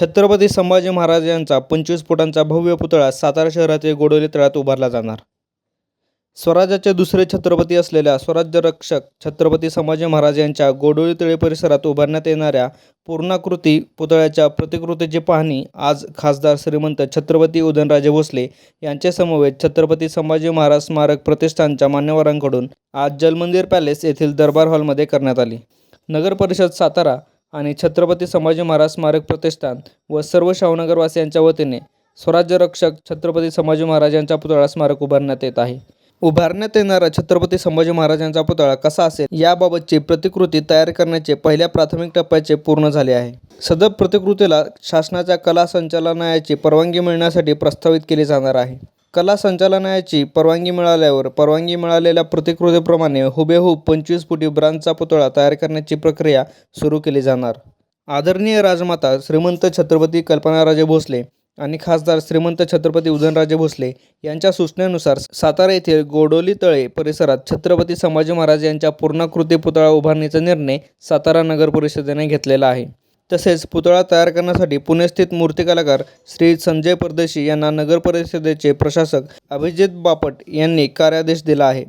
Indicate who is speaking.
Speaker 1: छत्रपती संभाजी महाराज यांचा पंचवीस फुटांचा भव्य पुतळा सातारा शहरातील गोडोली तळ्यात उभारला जाणार. स्वराज्याचे दुसरे छत्रपती असलेल्या स्वराज्य रक्षक छत्रपती संभाजी महाराज यांच्या गोडोली तळे परिसरात उभारण्यात येणाऱ्या पूर्णाकृती पुतळ्याच्या प्रतिकृतीची पाहणी आज खासदार श्रीमंत छत्रपती उदयनराजे भोसले यांच्यासमवेत छत्रपती संभाजी महाराज स्मारक प्रतिष्ठानच्या मान्यवरांकडून आज जलमंदिर पॅलेस येथील दरबार हॉलमध्ये करण्यात आली. नगर परिषद सातारा आणि छत्रपती संभाजी महाराज स्मारक प्रतिष्ठान व सर्व शाहूनगरवासियांच्या वतीने स्वराज्य रक्षक छत्रपती संभाजी महाराज यांचा पुतळा स्मारक उभारण्यात येत आहे. उभारण्यात येणारा छत्रपती संभाजी महाराजांचा पुतळा कसा असेल याबाबतची प्रतिकृती तयार करण्याचे पहिल्या प्राथमिक टप्प्याचे पूर्ण झाले आहे. सदर प्रतिकृतीला शासनाच्या कला संचालनालयाची परवानगी मिळण्यासाठी प्रस्तावित केली जाणार आहे. कला संचालनालयाची परवानगी मिळाल्यावर परवानगी मिळालेल्या प्रतिकृतीप्रमाणे हुबेहूब पंचवीस फुटी ब्रांचचा पुतळा तयार करण्याची प्रक्रिया सुरू केली जाणार. आदरणीय राजमाता श्रीमंत छत्रपती कल्पनाराजे भोसले आणि खासदार श्रीमंत छत्रपती उदयनराजे भोसले यांच्या सूचनेनुसार सातारा येथील गोडोली तळे परिसरात छत्रपती संभाजी महाराज यांच्या पूर्णाकृती पुतळा उभारणीचा निर्णय सातारा नगर परिषदेने घेतलेला आहे. तसेच पुतळा तयार करण्यासाठी पुणेस्थित मूर्तिकलाकार श्री संजय परदेशी यांना नगर परिषदेचे प्रशासक अभिजित बापट यांनी कार्यादेश दिला आहे.